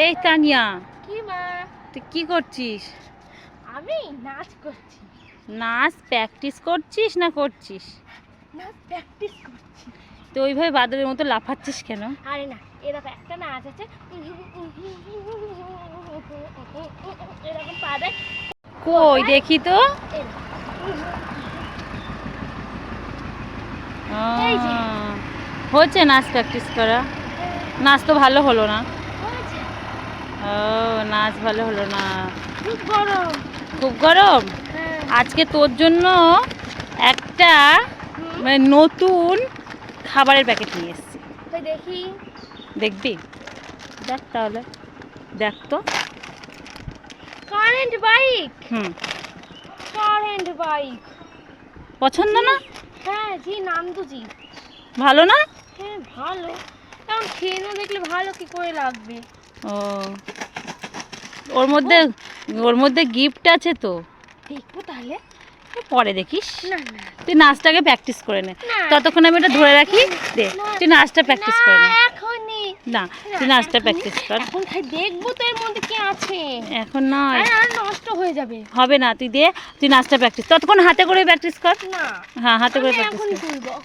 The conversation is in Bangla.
এই তানিয়া কি মা? তুই কি করছিস? আমি নাচ করছি। নাচ প্র্যাকটিস করছিস না করছিস? নাচ প্র্যাকটিস করছি। তো ওইভাবে বাদরের মতো লাফাচ্ছিস কেন? আরে না এরকম একটা নাচ আছে। এরকম পা দেয়। কই দেখি তো। হচ্ছে নাচ প্র্যাকটিস করা। নাচ তো ভালো হলো না। ও নাচ ভালো হলো না। খুব গরম। খুব গরম? হ্যাঁ। আজকে তোর জন্য একটা মানে নতুন খাবারের প্যাকেট নিয়ে এসেছি। দেখি। দেখবি? দেখ তাহলে। দেখ তো। কারেন্ট বাইক হুম। কারেন্ট বাইক পছন্দ না? হ্যাঁ জি নাম তো জি। ভালো না? হ্যাঁ ভালো। কারণ খেয়ে না দেখলে ভালো কি করে লাগবে? ও। ওর মধ্যে ওর মধ্যে গিফট আছে তো। দেখব তাহলে। পরে দেখিস। তুই নাচটাকে প্র্যাকটিস করে নে। ততক্ষণ আমি এটা ধরে রাখি। দে তুই নাচটা প্র্যাকটিস করে নে। না, তুই নাচটা প্র্যাকটিস কর। এখন খাই দেখব তো এর মধ্যে কি আছে। এখন নয়। আর নষ্ট হয়ে যাবে। হবে না তুই দে তুই নাচটা প্র্যাকটিস ততক্ষণ হাতে করে প্র্যাকটিস কর। না। হ্যাঁ হাতে করে প্র্যাকটিস কর।